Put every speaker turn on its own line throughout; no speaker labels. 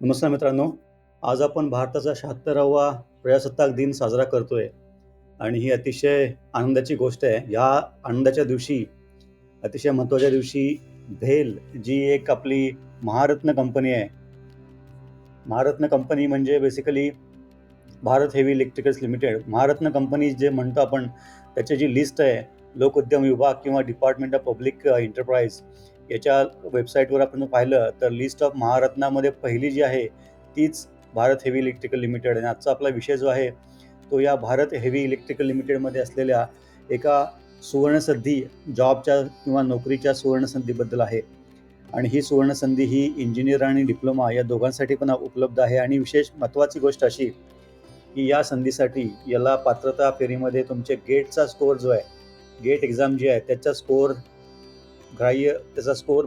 नमस्कार मित्रांनो आज आपण भारताचा शहात्तरावा प्रजासत्ताक दिन साजरा करतोय. आणि ही अतिशय आनंदाची गोष्ट आहे. ह्या आनंदाच्या दिवशी अतिशय महत्त्वाच्या दिवशी भेल जी एक आपली महारत्न कंपनी आहे. महारत्न कंपनी म्हणजे basically Bharat heavy electricals limited Maharatna company जे म्हणतो आपण त्याची जी लिस्ट आहे लोक उद्यम विभाग किंवा डिपार्टमेंट ऑफ पब्लिक एंटरप्राइज याच्या वेबसाईटवर आपण पाहिलं तर लिस्ट ऑफ महारत्नामध्ये पहिली जी आहे तीच भारत हेवी इलेक्ट्रिकल लिमिटेड आणि आजचा आपला विषय जो आहे तो या भारत हेवी इलेक्ट्रिकल लिमिटेडमध्ये असलेल्या एका सुवर्णसंधी जॉबच्या किंवा नोकरीच्या सुवर्णसंधीबद्दल आहे. आणि ही सुवर्णसंधी ही इंजिनियर आणि डिप्लोमा या दोघांसाठी पण उपलब्ध आहे. आणि विशेष महत्त्वाची गोष्ट अशी की या संधीसाठी याला पात्रता फेरीमध्ये तुमचे गेटचा स्कोअर जो आहे गेट एक्झाम जी आहे त्याचा स्कोअर ग्राह्य त्याचा स्कोअर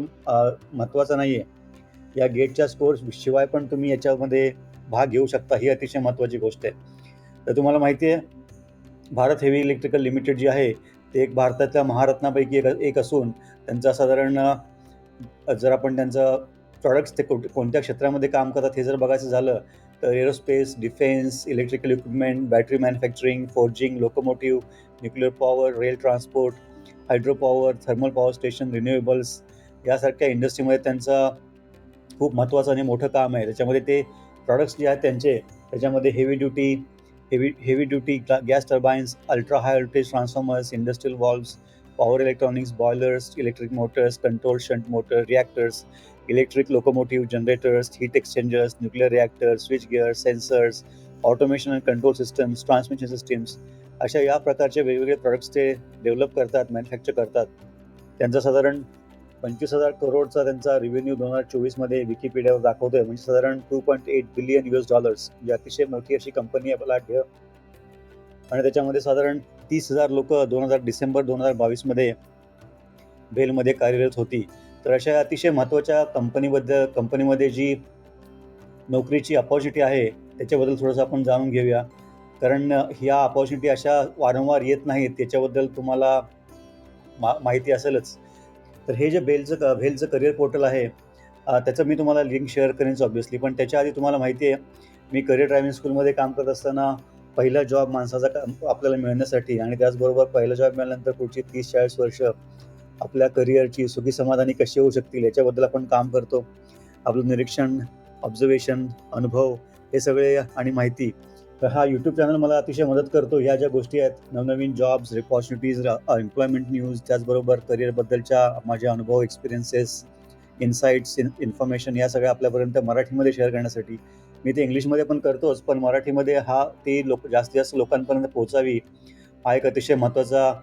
महत्त्वाचा नाही आहे या गेटच्या स्कोअर शिवाय पण तुम्ही याच्यामध्ये भाग घेऊ शकता. ही अतिशय महत्त्वाची गोष्ट आहे. तर तुम्हाला माहिती आहे भारत हेवी इलेक्ट्रिकल लिमिटेड जी आहे ते एक भारतातल्या महारत्नापैकी एक एक असून त्यांचा साधारण जर आपण त्यांचं प्रॉडक्ट्स ते कोणत्या क्षेत्रामध्ये काम करतात हे जर बघायचं झालं तर aerospace defence electrical equipment battery manufacturing forging locomotive nuclear power rail transport hydro power thermal power station renewables यासारख्या इंडस्ट्रीमध्ये त्यांचं खूप महत्त्वाचं आणि मोठं काम आहे. त्याच्यामध्ये ते प्रॉडक्ट्स जे आहेत त्यांचे त्याच्यामध्ये heavy duty heavy heavy duty gas turbines ultra high voltage transformers industrial valves power electronics boilers electric motors control shunt motor reactors electric locomotive generators heat exchangers nuclear reactors switch gears sensors automation and control systems transmission systems अशा या प्रकारचे वेगवेगळे products ते develop करतात manufacture करतात. त्यांचा साधारण पंचवीस हजार करोडचा त्यांचा रिव्हेन्यू दोन हजार चोवीसमध्ये विकिपीडियावर दाखवतोय. म्हणजे साधारण two point eight billion US dollars ही अतिशय मोठी अशी कंपनी आहे मला आणि त्याच्यामध्ये साधारण तीस हजार लोक दोन हजार डिसेंबर दोन हजार बावीसमध्ये बेलमध्ये कार्यरत होती. तर अशा अतिशय महत्त्वाच्या कंपनीबद्दल कंपनीमध्ये जी नोकरीची अपॉर्च्युनिटी आहे त्याच्याबद्दल थोडंसं आपण जाणून घेऊया. कारण ह्या अपॉर्च्युनिटी अशा वारंवार येत नाहीत त्याच्याबद्दल तुम्हाला मा माहिती असेलच. तर हे जे बेलचं क भेलचं करिअर पोर्टल आहे त्याचं मी तुम्हाला लिंक शेअर करेन ऑब्विसली पण त्याच्या आधी तुम्हाला माहिती आहे मी करिअर ड्रायव्हिंग स्कूलमध्ये काम करत असताना पहिला जॉब माणसाचा का आपल्याला मिळण्यासाठी आणि त्याचबरोबर पहिला जॉब मिळाल्यानंतर पुढची तीस चाळीस वर्ष आपल्या करिअरची सुखी समाधानी कशी होऊ शकतील याच्याबद्दल आपण काम करतो. आपलं निरीक्षण ऑब्झर्वेशन अनुभव हे सगळे आणि माहिती तर हा यूट्यूब चॅनल मला अतिशय मदत करतो. ह्या ज्या गोष्टी आहेत नवनवीन जॉब्स अपॉर्च्युनिटीज एम्प्लॉयमेंट न्यूज त्याचबरोबर करिअरबद्दलच्या माझे अनुभव एक्सपिरियन्सेस इन्साइट्स इन इन्फॉर्मेशन या सगळ्या आपल्यापर्यंत मराठीमध्ये शेअर करण्यासाठी. मी ते इंग्लिशमध्ये पण करतोच पण मराठीमध्ये हा ती लोक जास्तीत जास्त लोकांपर्यंत पोहोचावी हा एक अतिशय महत्त्वाचा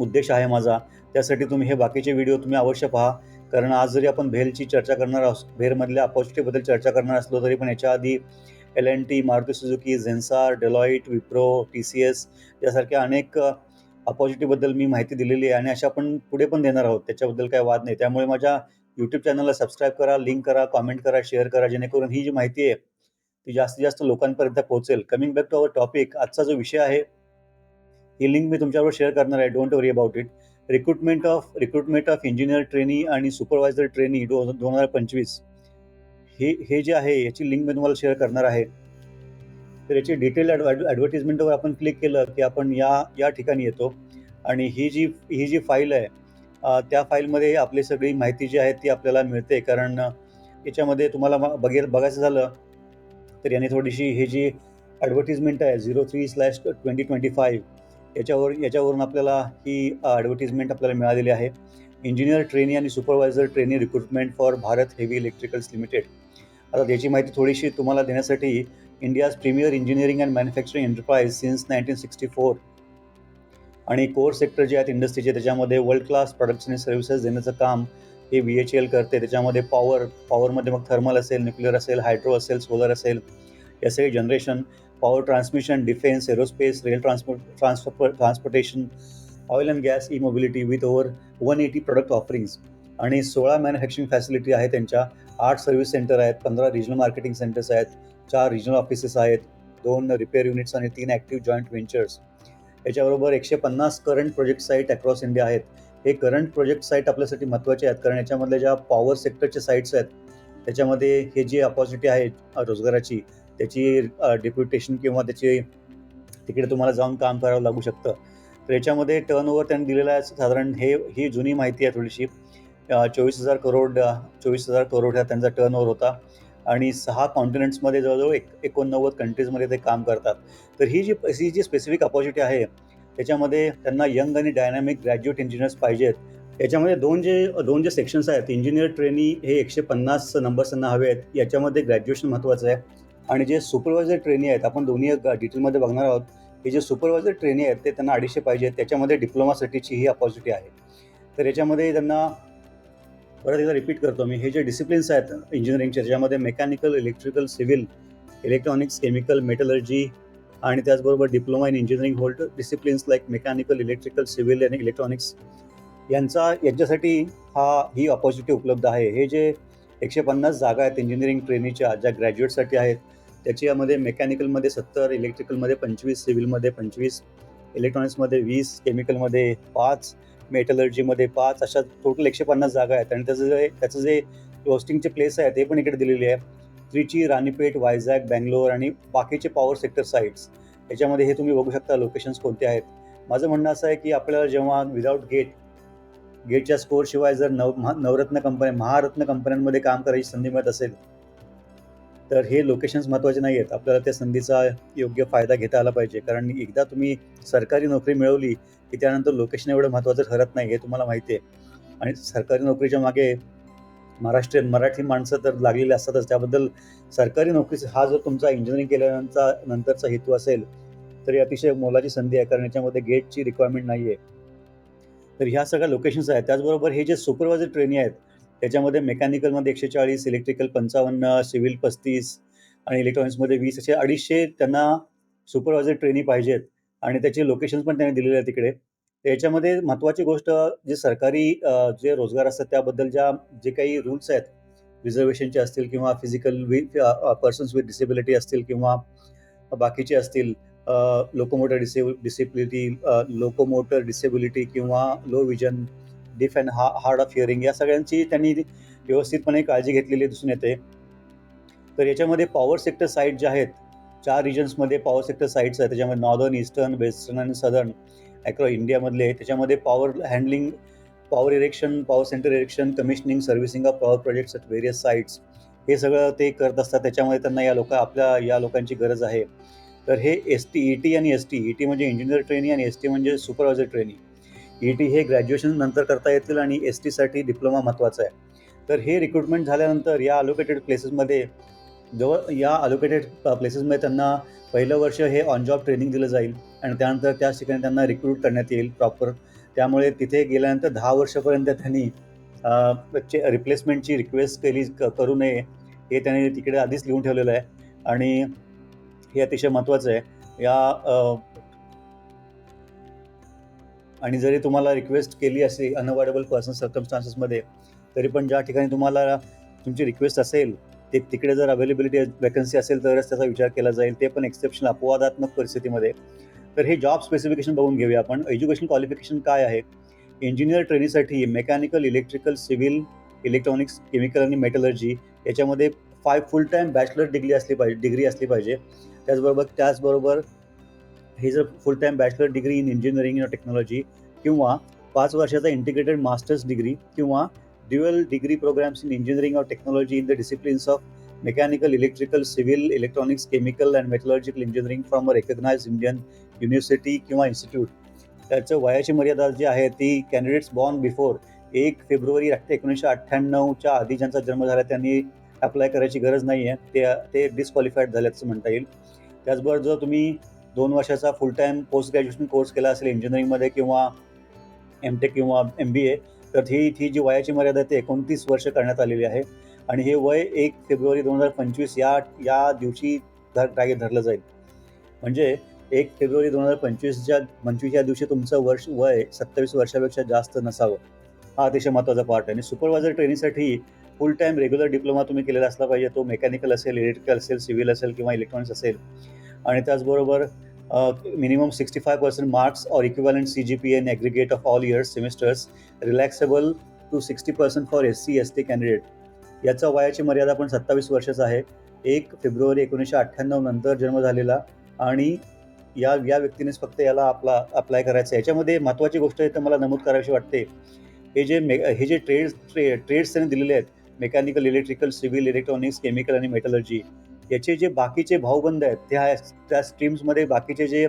उद्देश आहे माझा. त्यासाठी तुम्ही हे बाकीचे व्हिडिओ तुम्ही अवश्य पहा. कारण आज जरी आपण भेलची चर्चा करणार असो भेलमधल्या अपॉर्च्युनिटीबद्दल चर्चा करणार असलो तरी पण याच्या आधी L N T Maruti Suzuki Zensar Deloitte Wipro T C S यासारख्या अनेक अपॉर्च्युनिटीबद्दल मी माहिती दिलेली आहे आणि अशा आपण पुढे पण देणार आहोत. त्याच्याबद्दल काही वाद नाही. त्यामुळे माझ्या यूट्यूब चॅनलला सबस्क्राईब करा लिंक करा कॉमेंट करा शेअर करा जेणेकरून ही जी माहिती आहे ती जास्तीत जास्त लोकांपर्यंत पोहोचेल. Coming back to our topic आजचा जो विषय आहे ही लिंक मी तुमच्याबरोबर शेअर करणार आहे. Don't worry about it recruitment of recruitment of engineer trainee आणि सुपरवायझर ट्रेनी दो दोन हजार पंचवीस. हे हे जे आहे याची लिंक मी तुम्हाला शेअर करणार आहे. तर याची डिटेल ॲडव्हर्टिजमेंटवर आपण क्लिक केलं की आपण या या ठिकाणी येतो. आणि ही जी ही जी फाईल आहे त्या फाईलमध्ये आपली सगळी माहिती जी आहे ती आपल्याला मिळते. कारण याच्यामध्ये तुम्हाला बघे बघायचं झालं तर याने थोडीशी ही जी ॲडव्हर्टिजमेंट आहे zero three slash twenty twenty five याच्यावर याच्यावरून आपल्याला ही ॲडव्हर्टिजमेंट आपल्याला मिळालेली आहे. इंजिनियर ट्रेनी आणि supervisor trainee recruitment for Bharat heavy electricals limited आता त्याची माहिती थोडीशी तुम्हाला देण्यासाठी India's premier engineering and manufacturing enterprise since nineteen sixty four. आणि कोर सेक्टर जे आहेत इंडस्ट्रीचे त्याच्यामध्ये वर्ल्ड क्लास प्रोडक्ट्स आणि सर्व्हिसेस देण्याचं काम हे बी एच एल करते. त्याच्यामध्ये पॉवर पॉवरमध्ये मग थर्मल असेल न्यूक्लिअर असेल हायड्रो असेल सोलर असेल या सगळे generation power transmission defence aerospace rail transport transfer transportation oil and gas e mobility with over one eighty product offerings आणि सोळा मॅन्युफॅक्चरिंग फॅसिलिटी आहे त्यांच्या. आठ सर्व्हिस सेंटर आहेत पंधरा रिजनल मार्केटिंग सेंटर्स आहेत चार रिजनल ऑफिसेस आहेत दोन रिपेअर युनिट्स आणि तीन ॲक्टिव्ह जॉईंट व्हेंचर्स याच्याबरोबर एकशे पन्नास current project site across India आहेत. हे करंट प्रोजेक्ट साईट आपल्यासाठी महत्त्वाचे आहेत कारण याच्यामधल्या ज्या पॉवर सेक्टरच्या साईट्स आहेत त्याच्यामध्ये हे जी अपॉर्च्युनिटी आहे रोजगाराची त्याची डिप्युटेशन किंवा त्याची तिकडे तुम्हाला जाऊन काम करावं लागू शकतं. तर याच्यामध्ये टर्नओव्हर त्यांनी दिलेला आहे साधारण हे ही जुनी माहिती आहे थोडीशी. चोवीस हजार करोड चोवीस हजार करोड हा त्यांचा टर्न ओव्हर होता. आणि सहा कॉन्टिनेंट्समध्ये जवळजवळ एक एकोणनव्वद कंट्रीजमध्ये ते काम करतात. तर ही जी ही जी स्पेसिफिक अपॉर्च्युनिटी आहे त्याच्यामध्ये त्यांना यंग आणि डायनॅमिक ग्रॅज्युएट इंजिनियर्स पाहिजेत. याच्यामध्ये दोन जे दोन जे सेक्शन्स आहेत इंजिनियर ट्रेनी हे एकशे पन्नास नंबर्स त्यांना हवे आहेत. याच्यामध्ये ग्रॅज्युएशन महत्त्वाचं आहे. आणि जे सुपरवायझर ट्रेनी आहेत आपण दोन्ही डिटेलमध्ये बघणार आहोत. हे जे सुपरवायझर ट्रेनी आहेत ते त्यांना अडीचशे पाहिजे त्याच्यामध्ये डिप्लोमासाठीची ही अपॉर्च्युनिटी आहे. तर याच्यामध्ये त्यांना परत एकदा रिपीट करतो मी. हे जे डिसिप्लिन्स आहेत इंजिनिअरिंगचे त्याच्यामध्ये mechanical electrical civil electronics chemical metallurgy आणि त्याचबरोबर diploma in engineering hold disciplines like mechanical electrical civil आणि इलेक्ट्रॉनिक्स यांचा यांच्यासाठी हा ही ऑपॉर्च्युनिटी उपलब्ध आहे. हे जे एकशे पन्नास जागा आहेत इंजिनिअरिंग ट्रेनीच्या ज्या ग्रॅज्युएटसाठी आहेत त्याच्यामध्ये मेकॅनिकलमध्ये सत्तर इलेक्ट्रिकलमध्ये पंचवीस सिव्हिलमध्ये पंचवीस इलेक्ट्रॉनिक्समध्ये वीस केमिकलमध्ये पाच मेटलर्जीमध्ये पाच अशा टोटल एकशे पन्नास जागा आहेत. आणि त्याचं जे त्याचं जे होस्टिंगचे प्लेस आहे ते पण इकडे दिलेले आहे त्रिची राणीपेठ वायझॅग बँगलोर आणि बाकीचे पॉवर सेक्टर साईट्स याच्यामध्ये हे तुम्ही बघू शकता लोकेशन्स कोणते आहेत. माझं म्हणणं असं आहे की आपल्याला जेव्हा विदाऊट गेट गेटच्या स्कोरशिवाय जर नव महा नवरत्न कंपन्या महारत्न कंपन्यांमध्ये काम करायची संधी मिळत असेल तर हे लोकेशन्स महत्त्वाचे नाही आहेत. आपल्याला त्या संधीचा योग्य फायदा घेता आला पाहिजे. कारण एकदा तुम्ही सरकारी नोकरी मिळवली की त्यानंतर लोकेशन एवढं महत्त्वाचं ठरत नाही हे तुम्हाला माहिती आहे आणि सरकारी नोकरीच्या मागे महाराष्ट्रीयन मराठी माणसं तर लागलेली असतातच. त्याबद्दल सरकारी नोकरीचा हा जो तुमचा इंजिनिअरिंग केल्यानंतर नंतरचा हेतू असेल तर ही अतिशय मोलाची संधी आहे कारण याच्यामध्ये गेटची रिक्वायरमेंट नाही आहे तर ह्या सगळ्या लोकेशन्स आहेत. त्याचबरोबर हे जे सुपरवायझर ट्रेनी आहेत त्याच्यामध्ये मेकॅनिकलमध्ये एकशे चाळीस इलेक्ट्रिकल पंचावन्न सिव्हिल पस्तीस आणि इलेक्ट्रॉनिक्समध्ये वीस असे अडीचशे त्यांना सुपरवायझर ट्रेनी पाहिजेत. आणि त्याचे लोकेशन्स पण त्यांनी दिलेले आहेत तिकडे. तर याच्यामध्ये महत्त्वाची गोष्ट जे सरकारी जे रोजगार असतात त्याबद्दल ज्या जे काही रूल्स आहेत रिझर्वेशनचे असतील किंवा फिजिकल वि पर्सन्स विथ डिसेबिलिटी असतील किंवा बाकीचे असतील locomotor dis disability locomotor disability किंवा लो विजन डिफ अँड हा हार्ड ऑफ हिअरिंग या सगळ्यांची त्यांनी व्यवस्थितपणे काळजी घेतलेली दिसून येते. तर याच्यामध्ये पॉवर सेक्टर साईट ज्या आहेत चार रिजन्समध्ये पॉवर सेक्टर साईट्स आहेत. त्याच्यामध्ये नॉर्दर्न ईस्टर्न वेस्टर्न आणि सदर्न ॲक्रॉ इंडियामधले त्याच्यामध्ये power handling power erection power centre erection commissioning servicing of power projects at various sites हे सगळं ते करत असतात. त्याच्यामध्ये त्यांना या लोक आपल्या या लोकांची गरज आहे. तर हे एस टी ई टी आणि एस टी ई टी म्हणजे इंजिनियर ट्रेनी आणि एस टी म्हणजे सुपरवायझर ट्रेनी ई टी हे ग्रॅज्युएशन नंतर करता येतील आणि एस टीसाठी डिप्लोमा महत्त्वाचा आहे. तर हे रिक्रुटमेंट झाल्यानंतर या अलोकेटेड प्लेसेसमध्ये जवळ या अलोकेटेड प्लेसेसमध्ये त्यांना पहिलं वर्ष हे ऑन जॉब ट्रेनिंग दिलं जाईल आणि त्यानंतर त्याच ठिकाणी त्यांना रिक्रूट करण्यात येईल प्रॉपर त्यामुळे तिथे गेल्यानंतर दहा वर्षापर्यंत त्यांनी रिप्लेसमेंटची रिक्वेस्ट केली करू नये हे त्यांनी तिकडे आधीच लिहून ठेवलेलं आहे. आणि हे अतिशय महत्त्वाचं आहे. या आणि जरी तुम्हाला रिक्वेस्ट केली असेल अनअवॉइडेबल पर्सन सर्कमस्टान्सेसमध्ये तरी पण ज्या ठिकाणी तुम्हाला तुमची रिक्वेस्ट असेल ते तिकडे जर अवेलेबिलिटी वॅकन्सी असेल तरच त्याचा विचार केला जाईल. ते पण एक्सेप्शनल अपवादात्मक परिस्थितीमध्ये. तर हे जॉब स्पेसिफिकेशन बघून घेऊया आपण. एज्युकेशन क्वालिफिकेशन काय आहे? इंजिनियर ट्रेनिंगसाठी mechanical electrical civil electronics chemical आणि मेटलर्जी याच्यामध्ये five full time bachelor degree असली पाहिजे डिग्री असली पाहिजे. त्याचबरोबर त्याचबरोबर हे जर full time bachelor degree in engineering in technology किंवा पाच वर्षाचा इंटिग्रेटेड मास्टर्स डिग्री किंवा dual degree programs in engineering or technology in the disciplines of mechanical electrical civil, electronics chemical and metallurgical engineering from a recognized Indian university किंवा institute त्याचं वयाची मर्यादा जी आहे ती कॅन्डिडेट्स बॉर्न बिफोर एक फेब्रुवारी एकोणीसशे अठ्ठ्याण्णवच्या आधी ज्यांचा जन्म झाला त्यांनी अप्लाय करायची गरज नाही आहे ते ते डिस्क्वालिफाईड झाल्याचं म्हणता येईल. त्याचबरोबर जर तुम्ही दोन वर्षाचा full time post graduation course केला असेल इंजिनिअरिंगमध्ये किंवा एम टेक किंवा एम बी ए तर ही ही जी वयाची मर्यादा आहे ते एकोणतीस वर्ष करण्यात आलेली आहे. आणि हे वय एक फेब्रुवारी दोन हजार पंचवीस या या दिवशी धर टार्गेट धरलं जाईल. म्हणजे एक फेब्रुवारी दोन हजार पंचवीसच्या पंचवीस या दिवशी तुमचं वर्ष वय सत्तावीस वर्षापेक्षा जास्त नसावं. हा अतिशय महत्त्वाचा पार्ट आहे. आणि सुपरवायझर ट्रेनिंगसाठी फुल टाईम रेग्युलर डिप्लोमा तुम्ही केलेला असला पाहिजे. तो मेकॅनिकल असेल इलेक्ट्रिकल असेल सिव्हिल असेल किंवा इलेक्ट्रॉनिक्स असेल. आणि त्याचबरोबर minimum sixty five percent marks or CGPA C G P N years of relaxable years semesters relaxable to sixty percent for S C S T candidate याचा वयाची मर्यादा पण सत्तावीस वर्षाचा आहे. एक फेब्रुवारी एकोणीसशे अठ्ठ्याण्णव नंतर जन्म झालेला आणि या या व्यक्तीनेच फक्त याला आपला अप्लाय करायचं आहे. याच्यामध्ये महत्त्वाची गोष्ट आहे तर मला नमूद करावीशी वाटते. हे जे मे हे जे ट्रेड्स ट्रे ट्रेड्स त्यांनी दिलेले आहेत mechanical electrical civil electronics chemical आणि मेटलर्जी याचे जे बाकीचे भावबंद आहेत त्या त्या स्ट्रीम्समध्ये बाकीचे जे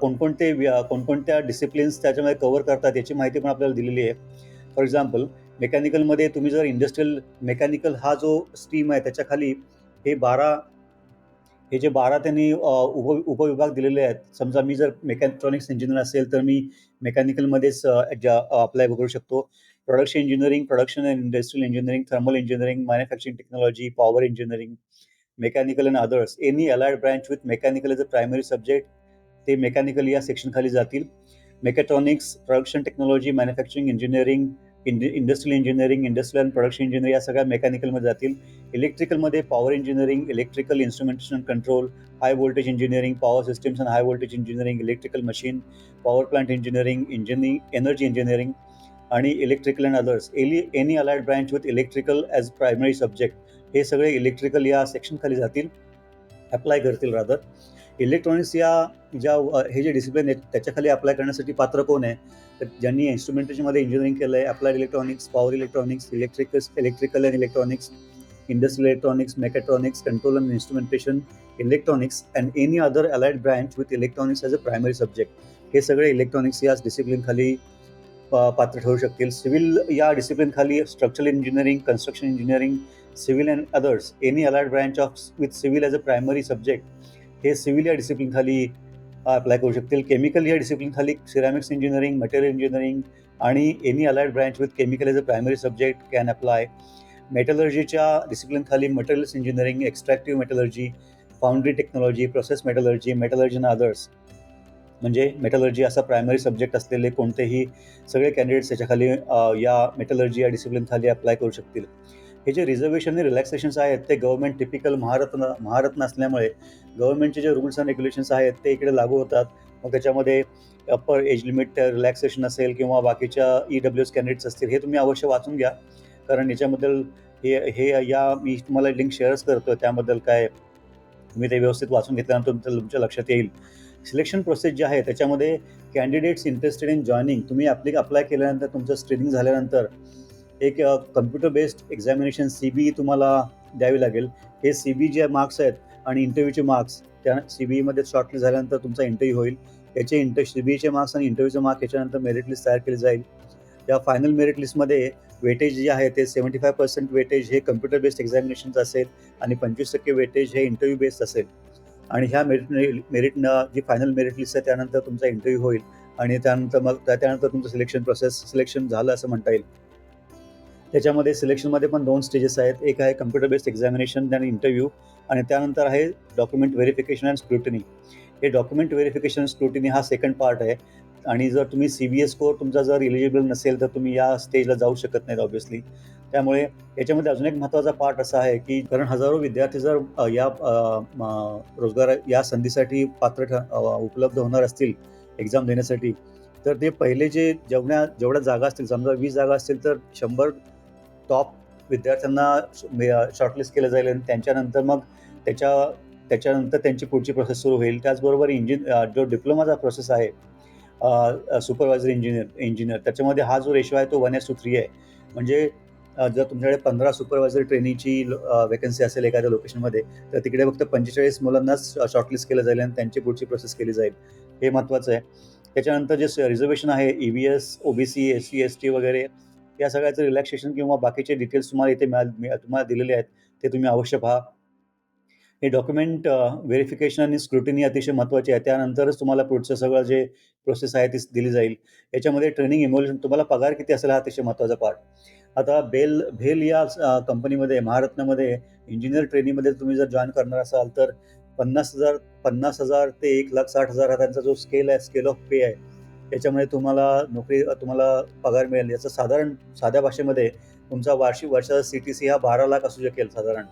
कोणकोणते कोणकोणत्या डिसिप्लिन्स त्याच्यामध्ये कव्हर करतात याची माहिती पण आपल्याला दिलेली आहे. फॉर एक्झाम्पल मेकॅनिकलमध्ये तुम्ही जर इंडस्ट्रियल मेकॅनिकल हा जो स्ट्रीम आहे त्याच्याखाली हे बारा हे जे बारा त्यांनी उप उपविभाग दिलेले आहेत. समजा मी जर मेकॅट्रॉनिक्स इंजिनियर असेल तर मी मेकॅनिकलमध्येच अप्लाय करू शकतो. Production engineering production and industrial engineering thermal engineering manufacturing technology power engineering mechanical and others any allied branch with mechanical as a primary subject ते मेकॅनिकल या सेक्शन खाली जातील mechatronics production technology manufacturing engineering industrial engineering industrial and production engineering या सगळ्या मेकॅनिकलमध्ये जातील. इलेक्ट्रिकलमध्ये power engineering electrical instrumentation control high voltage engineering power systems and high voltage engineering electrical machine power plant engineering engineering energy engineering आणि electrical and others ally any allied branch with electrical as primary subject हे सगळे electrical या सेक्शनखाली जातील. Apply करतील rather electronics या ज्या हे जे डिसिप्लिन आहेत त्याच्याखाली अप्लाय करण्यासाठी पात्र कोण आहे? तर ज्यांनी इन्स्ट्रुमेंटेशनमध्ये इंजिनिअरिंग केलं आहे applied electronics power electronics electricals electrical and electronics industrial electronics mechatronics control and instrumentation electronics and any other allied branch with electronics as a primary subject हे सगळे इलेक्ट्रॉनिक्स या डिसिप्लिनखाली पात्र ठरू शकतील. सिव्हिल या डिसिप्लिनखाली structural engineering construction engineering civil and others any allied branch of with civil as a primary subject हे civil या discipline खाली अप्लाय करू शकतील. केमिकल या डिसिप्लिन खाली सिरॅमिक्स इंजिनिअरिंग मटेरियल इंजिनिअरिंग आणि any allied branch with chemical as a primary subject can apply मेटलर्जीच्या discipline खाली materials engineering extractive metallurgy foundry technology process metallurgy metallurgy and others म्हणजे metallurgy असा primary subject असलेले कोणतेही सगळे candidates याच्याखाली या metallurgy या डिसिप्लिन खाली अप्लाय करू शकतील. हे जे रिझर्वेशन आणि रिलॅक्सेशन्स आहेत ते गव्हर्नमेंट टिपिकल महारत्न महारत्न असल्यामुळे गव्हर्नमेंटचे जे रूल्स अँड रेग्युलेशन्स आहेत ते इकडे लागू होतात. मग त्याच्यामध्ये अप्पर एज लिमिट रिलॅक्सेशन असेल किंवा बाकीच्या ई डब्ल्यू एस कॅन्डिडेट्स असतील हे तुम्ही अवश्य वाचून घ्या. कारण याच्याबद्दल हे हे या मी तुम्हाला लिंक शेअर्स करतो त्याबद्दल काय तुम्ही ते व्यवस्थित वाचून घेतल्यानंतर तुमच्या तुमच्या लक्षात येईल. सिलेक्शन प्रोसेस जे आहे त्याच्यामध्ये कॅन्डिडेट्स इंटरेस्टेड इन जॉईनिंग तुम्ही ॲप्लिक अप्लाय केल्यानंतर तुमचं स्क्रीनिंग झाल्यानंतर एक computer based examination C B तुम्हाला द्यावी लागेल. हे सी बी जे मार्क्स आहेत आणि इंटरव्ह्यूचे मार्क्स त्या सी बी ईमध्ये शॉर्टलिस्ट झाल्यानंतर तुमचा इंटरव्ह्यू होईल. याचे इंटर सी बी एचे मार्क्स आणि इंटरव्ह्यूचे मार्क याच्यानंतर मेरिट लिस्ट तयार केली जाईल. या फायनल मेरिट लिस्टमध्ये वेटेज जे आहे ते सेवन्टी फाय पर्सेंट वेटेज हे कम्प्युटर बेस्ड एक्झामिनेशनचं असेल आणि पंचवीस टक्के वेटेज हे इंटरव्ह्यू बेस्ड असेल. आणि ह्या मेरिट मेरिटनं जी फायनल मेरिट लिस्ट आहे त्यानंतर तुमचा इंटरव्ह्यू होईल. आणि त्यानंतर मग त्या- त्यानंतर तुमचं सिलेक्शन प्रोसेस सिलेक्शन झालं असं म्हणता येईल. त्याच्यामध्ये सिलेक्शनमध्ये पण दोन स्टेजेस आहेत. एक आहे कम्प्युटर बेस्ड एक्झामिनेशन आणि इंटरव्ह्यू आणि त्यानंतर आहे डॉक्युमेंट व्हेरिफिकेशन अँड स्क्रुटिनी हे डॉक्युमेंट व्हेरिफिकेशन स्क्रुटिनी हा सेकंड पार्ट आहे. आणि जर तुम्ही सी बी एस स्कोअर तुमचा जर इलिजिबल नसेल तर तुम्ही या स्टेजला जाऊ शकत नाहीत ऑब्व्हियसली त्यामुळे याच्यामध्ये अजून एक महत्त्वाचा पार्ट असा आहे की कारण हजारो विद्यार्थी जर या रोजगार या संधीसाठी पात्र ठ उपलब्ध होणार असतील एक्झाम देण्यासाठी तर ते पहिले जे जेवढ्या जेवढ्या जागा असतील समजा वीस जागा असतील तर शंभर टॉप विद्यार्थ्यांना शॉर्टलिस्ट केलं जाईल आणि त्यांच्यानंतर मग त्याच्या त्याच्यानंतर त्यांची पुढची प्रोसेस सुरू होईल. त्याचबरोबर इंजिन जो डिप्लोमाचा प्रोसेस आहे सुपरवायझर इंजिनियर इंजिनियर त्याच्यामध्ये हा जो रेशो आहे तो वन एस टू थ्री आहे. म्हणजे जर तुमच्याकडे पंधरा सुपरवायझर ट्रेनिंगची वेकन्सी असेल एखाद्या लोकेशनमध्ये तर तिकडे फक्त पंचेचाळीस मुलांनाच शॉर्टलिस्ट केलं जाईल आणि त्यांची पुढची प्रोसेस केली जाईल. हे महत्त्वाचं आहे. त्याच्यानंतर जे रिझर्वेशन आहे E V S O B C S C S T वगैरे या सगळ्याचं रिलॅक्सेशन किंवा बाकीचे डिटेल्स तुम्हाला इथे मिळा- तुम्हाला दिलेले आहेत ते तुम्ही अवश्य पहा. हे डॉक्युमेंट व्हेरिफिकेशन आणि स्क्रुटिनी अतिशय महत्त्वाची आहे. त्यानंतरच तुम्हाला पुढचं सगळं जे प्रोसेस आहे ती दिली जाईल. याच्यामध्ये ट्रेनिंग इमोल्युशन तुम्हाला पगार किती असेल हा अतिशय महत्त्वाचा पार्ट आता बेल भेल या कंपनीमध्ये महारत्नामध्ये इंजिनियर ट्रेनिंगमध्ये तुम्ही जर जॉईन करणार असाल तर पन्नास हजार पन्नास हजार ते एक लाख साठ हजार हा त्यांचा जो स्केल आहे स्केल ऑफ पे आहे याच्यामध्ये तुम्हाला नोकरी तुम्हाला पगार मिळेल. याचं साधारण साध्या भाषेमध्ये तुमचा वार्षिक वर्षाचा सी टी सी हा बारा लाख असू शकेल साधारण.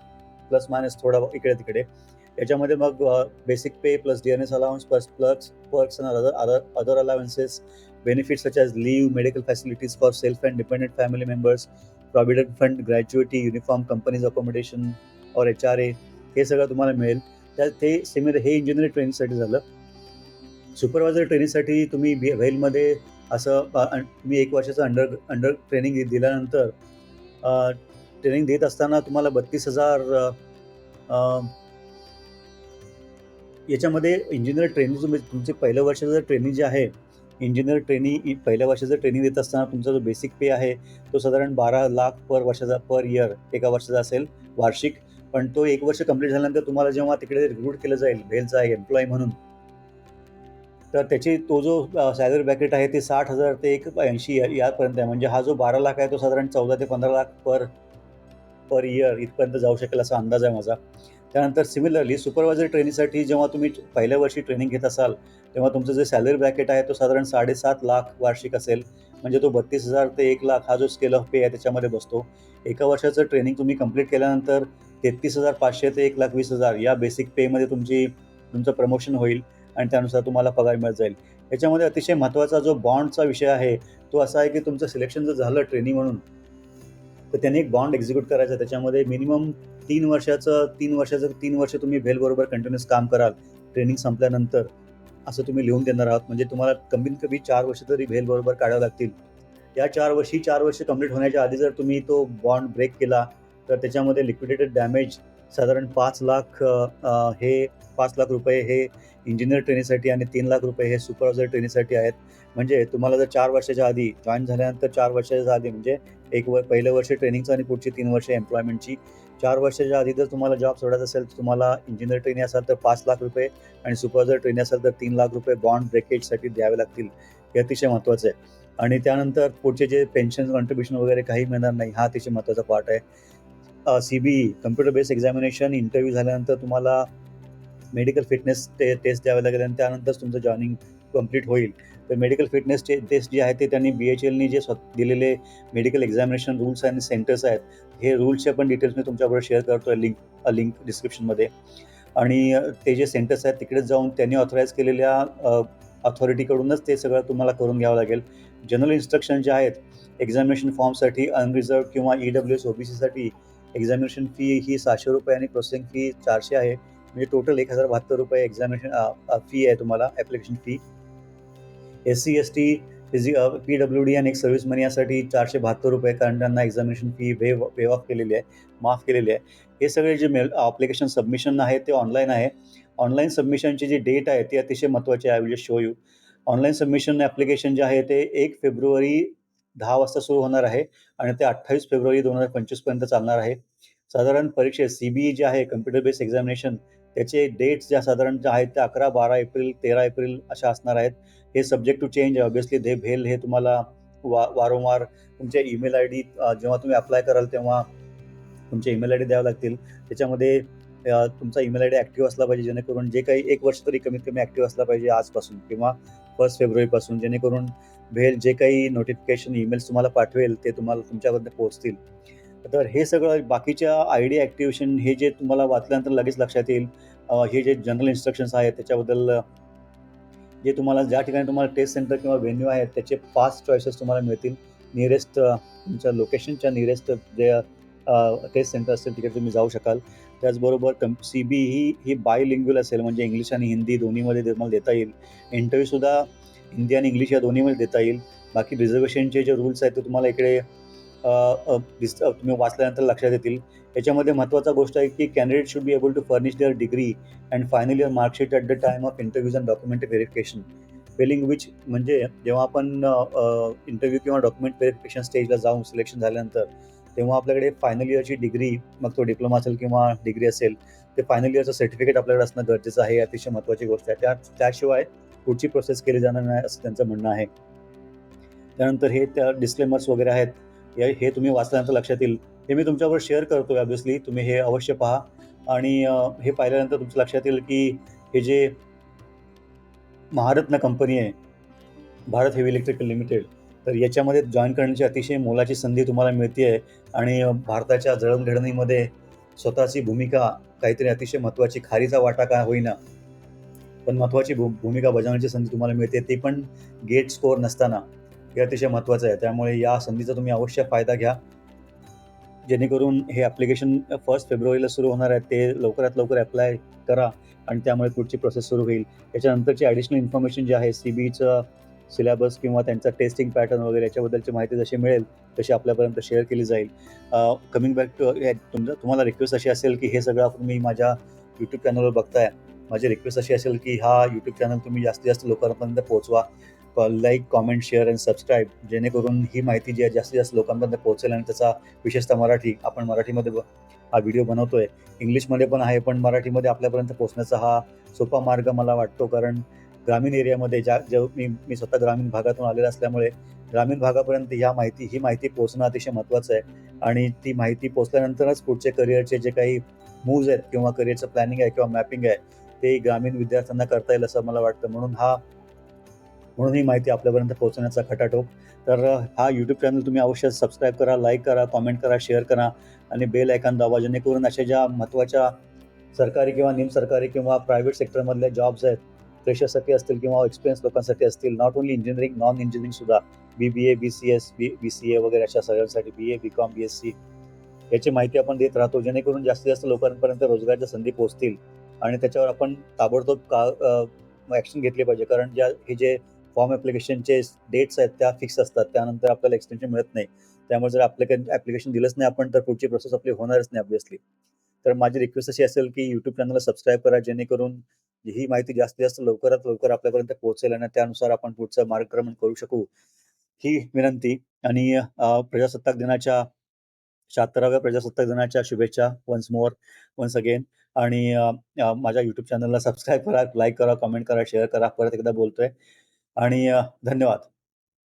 प्लस मायनस थोडा इकडे तिकडे. याच्यामध्ये मग basic pay plus D N S allowance plus plus perks other other other allowances benefits such as leave medical facilities for self and dependent family members provident fund gratuity uniform companies accommodation और H R A हे सगळं तुम्हाला मिळेल. त्या ते similar हे engineering ट्रेनिंगसाठी झालं. सुपरवायझर ट्रेनिंगसाठी तुम्ही बी व्हेलमध्ये असं तुम्ही एक वर्षाचं अंडर अंडर ट्रेनिंग दिल्यानंतर ट्रेनिंग देत असताना तुम्हाला बत्तीस हजार याच्यामध्ये इंजिनियर ट्रेनिंग तुम्ही तुमचे पहिलं वर्षाचं जर ट्रेनिंग जे आहे इंजिनियर ट्रेनिंग पहिल्या वर्षाचं ट्रेनिंग देत असताना तुमचा जो बेसिक पे आहे तो साधारण बारा लाख पर वर्षाचा पर इयर एका वर्षाचा असेल वार्षिक. पण तो एक वर्ष कंप्लीट झाल्यानंतर तुम्हाला जेव्हा तिकडे रिक्रूट केलं जाईल भेलचा आहे एम्प्लॉई म्हणून तर त्याची तो जो सॅलरी बॅकेट आहे ते साठ हजार ते एक ऐंशी यापर्यंत आहे. म्हणजे हा जो बारा लाख आहे तो साधारण चौदा ते पंधरा लाख पर पर इयर इथपर्यंत जाऊ शकेल असा अंदाज आहे माझा. त्यानंतर सिमिलरली सुपरवायझर ट्रेनिंगसाठी जेव्हा तुम्ही पहिल्या वर्षी ट्रेनिंग घेत असाल तेव्हा तुमचं जे सॅलरी ब्रॅकेट आहे तो साधारण साडेसात लाख वार्षिक असेल. म्हणजे तो बत्तीस हजार ते एक लाख हा जो स्केल ऑफ पे आहे त्याच्यामध्ये बसतो. एका वर्षाचं ट्रेनिंग तुम्ही कंप्लीट केल्यानंतर तेहतीस हजार पाचशे ते एक लाख वीस हजार या बेसिक पेमध्ये तुमची तुमचं प्रमोशन होईल. आणि त्यानुसार तुम्हाला पगार मिळत जाईल. याच्यामध्ये अतिशय महत्त्वाचा जो बॉन्डचा विषय आहे तो असा आहे की तुमचं सिलेक्शन जर झालं ट्रेनिंग म्हणून तर त्यांनी एक बॉन्ड एक्झिक्यूट करायचा. त्याच्यामध्ये मिनिमम तीन वर्षाचं तीन वर्षाचं तीन वर्ष तुम्ही भेलबरोबर कंटिन्युअस काम कराल ट्रेनिंग संपल्यानंतर असं तुम्ही लिहून देणार आहात. म्हणजे तुम्हाला कमीत कमी चार वर्ष तरी भेलबरोबर काढावं लागतील. या चार वर्षी चार वर्ष कंप्लीट होण्याच्या आधी जर तुम्ही तो बॉन्ड ब्रेक केला तर त्याच्यामध्ये लिक्विडेटेड डॅमेज साधारण पाच लाख हे पाच लाख रुपये हे इंजिनियर ट्रेनिंगसाठी आणि तीन लाख रुपये हे सुपरवायझर ट्रेनिंगसाठी आहेत. म्हणजे तुम्हाला जर चार वर्षाच्या आधी जॉईन झाल्यानंतर चार वर्षाच्या आधी म्हणजे एक व पहिलं वर्ष ट्रेनिंगचं आणि पुढची तीन वर्ष एम्प्लॉयमेंटची. चार वर्षाच्या आधी जर तुम्हाला जॉब सोडायचा असेल तर तुम्हाला इंजिनियर ट्रेनिंग असाल तर पाच लाख रुपये आणि सुपरवायझर ट्रेनिंग असेल तर तीन लाख रुपये बॉन्ड ब्रेकेजसाठी द्यावे लागतील. हे अतिशय महत्त्वाचं आहे. आणि त्यानंतर पुढचे जे पेन्शन कॉन्ट्रीब्युशन वगैरे काही मिळणार नाही हा अतिशय महत्त्वाचा पार्ट आहे. C B computer based examination interview झाल्यानंतर तुम्हाला मेडिकल फिटनेस टे टेस्ट द्यावे लागेल आणि त्यानंतरच तुमचं जॉईनिंग कंप्लीट होईल. तर मेडिकल फिटनेस टे टेस्ट जे आहे ते त्यांनी बी एच एलनी जे स्व दिलेले मेडिकल एक्झामिनेशन रूल्स आणि सेंटर्स आहेत हे रूल्सचे पण डिटेल्स मी तुमच्याबरोबर शेअर करतो आहे लिंक लिंक डिस्क्रिप्शनमध्ये आणि ते जे सेंटर्स आहेत तिकडेच जाऊन त्यांनी ऑथराईज केलेल्या अथॉरिटीकडूनच ते सगळं तुम्हाला करून घ्यावं लागेल. जनरल इन्स्ट्रक्शन जे आहेत एक्झामिनेशन फॉर्मसाठी अनरिझर्व किंवा E W S O B सीसाठी एक्झामिनेशन फी ही सहाशे रुपये आणि प्रोसेसिंग फी चारशे आहे. म्हणजे टोटल एक हजार बहात्तर रुपये एक्झामिनेशन फी आहे तुम्हाला application fee S C S T फिजि P W D आणि एक सर्व्हिस मनी यासाठी चारशे बहात्तर रुपये कारण त्यांना examination fee waive waive off केलेली आहे माफ केलेली आहे. हे सगळे जे मेल ॲप्लिकेशन सबमिशन आहे ते ऑनलाईन आहे. ऑनलाईन सबमिशनची जी डेट आहे ती अतिशय महत्त्वाची आहे I will show you online submission application जे आहे ते एक फेब्रुवारी दहा वाजता सुरू होणार आहे आणि ते अठ्ठावीस फेब्रुवारी दोन हजार पंचवीसपर्यंत चालणार आहे. साधारण परीक्षेत सी बी जे आहे कम्प्युटर बेस्ड एक्झामिनेशन त्याचे डेट्स ज्या साधारण ज्या आहेत त्या अकरा बारा एप्रिल तेरा एप्रिल अशा असणार आहेत. हे subject to change obviously they भेल हे तुम्हाला वा वारंवार तुमच्या ईमेल आय डी जेव्हा तुम्ही अप्लाय कराल तेव्हा तुमचे ईमेल आय डी द्यावे लागतील. त्याच्यामध्ये तुमचा ईमेल आय डी ॲक्टिव्ह असला पाहिजे जेणेकरून जे काही एक वर्ष तरी कमीत कमी ॲक्टिव्ह असला पाहिजे आजपासून किंवा फर्स्ट फेब्रुवारीपासून जेणेकरून भेल जे काही नोटिफिकेशन ईमेल्स तुम्हाला पाठवेल ते तुम्हाला तुमच्यापर्यंत पोहोचतील. तर हे सगळं बाकीच्या आय डी ॲक्टिवेशन हे जे तुम्हाला वाचल्यानंतर लगेच लक्षात येईल. हे जे जनरल इन्स्ट्रक्शन्स आहेत त्याच्याबद्दल जे तुम्हाला ज्या ठिकाणी तुम्हाला टेस्ट सेंटर किंवा व्हेन्यू आहेत त्याचे फास्ट चॉईसेस तुम्हाला मिळतील. नियरेस्ट तुमच्या लोकेशनच्या नियरेस्ट जे टेस्ट सेंटर असतील तिकडे तुम्ही जाऊ शकाल. त्याचबरोबर कम सी बी ही ही बायलिंग्युअल असेल म्हणजे इंग्लिश आणि हिंदी दोन्हीमध्ये तुम्हाला देता येईल. इंटरव्ह्यूसुद्धा हिंदी आणि इंग्लिश या दोन्हीमध्ये देता येईल. बाकी रिझर्वेशनचे जे रूल्स आहेत ते तुम्हाला इकडे दिस तुम्ही वाचल्यानंतर लक्षात येतील. याच्यामध्ये महत्त्वाचा गोष्ट आहे की candidate should be able to furnish their degree and final year marksheet at the time of interviews and document verification failing which म्हणजे जेव्हा आपण इंटरव्ह्यू किंवा डॉक्युमेंट व्हेरिफिकेशन स्टेजला जाऊन सिलेक्शन झाल्यानंतर तेव्हा आपल्याकडे फायनल इयरची डिग्री मग तो डिप्लोमा असेल किंवा डिग्री असेल ते फायनल इयरचं सर्टिफिकेट आपल्याकडे असणं गरजेचं आहे. अतिशय महत्त्वाची गोष्ट आहे. त्या त्याशिवाय पुढची प्रोसेस केली जाणार नाही असं त्यांचं म्हणणं आहे. त्यानंतर हे त्या डिस्क्लेमर्स वगैरे आहेत हे हे तुम्ही वाचल्यानंतर लक्षात येईल. हे मी तुमच्यावर शेअर करतो ऑब्वियसली तुम्ही हे अवश्य पहा. आणि हे पाहिल्यानंतर तुमचं लक्षात येईल की हे जे महारत्न कंपनी आहे भारत हेवी इलेक्ट्रिकल लिमिटेड तर याच्यामध्ये जॉईन करण्याची अतिशय मोलाची संधी तुम्हाला मिळते आहे आणि भारताच्या जळणघडणीमध्ये स्वतःची भूमिका काहीतरी अतिशय महत्त्वाची खारीचा वाटा काय होईना पण महत्त्वाची भू भूमिका बजावण्याची संधी तुम्हाला मिळते ती पण गेट स्कोअर नसताना. हे अतिशय महत्त्वाचं आहे. त्यामुळे या संधीचा तुम्ही अवश्य फायदा घ्या. जेणेकरून हे ॲप्लिकेशन फर्स्ट फेब्रुवारीला सुरू होणार आहे. ते लवकरात लवकर अप्लाय करा आणि त्यामुळे पुढची प्रोसेस सुरू होईल. याच्यानंतरची ॲडिशनल इन्फॉर्मेशन जे आहे सी बीचं सिलेबस किंवा त्यांचा टेस्टिंग पॅटर्न वगैरे याच्याबद्दलची माहिती जशी मिळेल तशी आपल्यापर्यंत शेअर केली जाईल. कमिंग बॅक टू तुमचं तुम्हाला रिक्वेस्ट अशी असेल की हे सगळं तुम्ही माझ्या यूट्यूब चॅनलवर बघताय. माझी रिक्वेस्ट अशी असेल की हा यूट्यूब चॅनल तुम्ही जास्तीत जास्त लोकांपर्यंत पोहोचवा. Like comment share and subscribe जेणेकरून ही माहिती जी आहे जास्तीत जास्त लोकांपर्यंत पोहोचेल आणि त्याचा विशेषतः मराठी आपण मराठीमध्ये हा व्हिडिओ बनवतोय. इंग्लिशमध्ये पण आहे पण मराठीमध्ये आपल्यापर्यंत पोहोचण्याचा हा सोपा मार्ग मला वाटतो. कारण ग्रामीण एरियामध्ये ज्या जे मी मी स्वतः ग्रामीण भागातून आलेला असल्यामुळे ग्रामीण भागापर्यंत ह्या माहिती ही माहिती पोहोचणं अतिशय महत्त्वाचं आहे. आणि ती माहिती पोहोचल्यानंतरच पुढचे करिअरचे जे काही मूव्ज आहेत किंवा करिअरचं प्लॅनिंग आहे किंवा मॅपिंग आहे ते ग्रामीण विद्यार्थ्यांना करता येईल असं मला वाटतं. म्हणून हा म्हणून ही माहिती आपल्यापर्यंत पोहोचवण्याचा खटाटोप तर हा यूट्यूब चॅनल तुम्ही अवश्य सबस्क्राईब करा लाईक करा कॉमेंट करा शेअर करा आणि बेल आयकॉन दाबा. जेणेकरून अशा ज्या महत्त्वाच्या सरकारी किंवा निमसरकारी किंवा प्रायव्हेट सेक्टरमधल्या जॉब्स आहेत फ्रेशरसाठी असतील किंवा एक्सपिरियन्स लोकांसाठी असतील not only engineering non engineering सुद्धा B B A B C S B B C A वगैरे अशा सगळ्यांसाठी B A B com B S C याची माहिती आपण देत राहतो. जेणेकरून जास्तीत जास्त लोकांपर्यंत रोजगाराच्या संधी पोहोचतील. आणि त्याच्यावर आपण ताबडतोब का ॲक्शन घेतली पाहिजे. कारण ज्या हे जे फॉर्म ॲप्लिकेशनचे डेट्स आहेत त्या फिक्स असतात. त्यानंतर आपल्याला एक्सटेन्शन मिळत नाही. त्यामुळे जर ॲप्लिकेशन ॲप्लिकेशन दिलंच नाही आपण तर पुढची प्रोसेस आपली होणारच नाही ऑब्विसली तर माझी रिक्वेस्ट अशी असेल की यूट्यूब चॅनलला सबस्क्राईब करा जेणेकरून ही माहिती जास्तीत जास्त लवकरात लवकर आपल्यापर्यंत पोहोचेल आणि त्यानुसार आपण पुढचं मार्गक्रमण करू शकू. ही विनंती. आणि प्रजासत्ताक दिनाच्या शहात्तराव्या प्रजासत्ताक दिनाच्या शुभेच्छा वन्स मोर वन्स अगेन आणि अ, अ, माझ्या यूट्यूब चॅनलला सबस्क्राईब करा लाईक करा कमेंट करा शेअर करा. परत एकदा बोलतोय. आणि अ, धन्यवाद.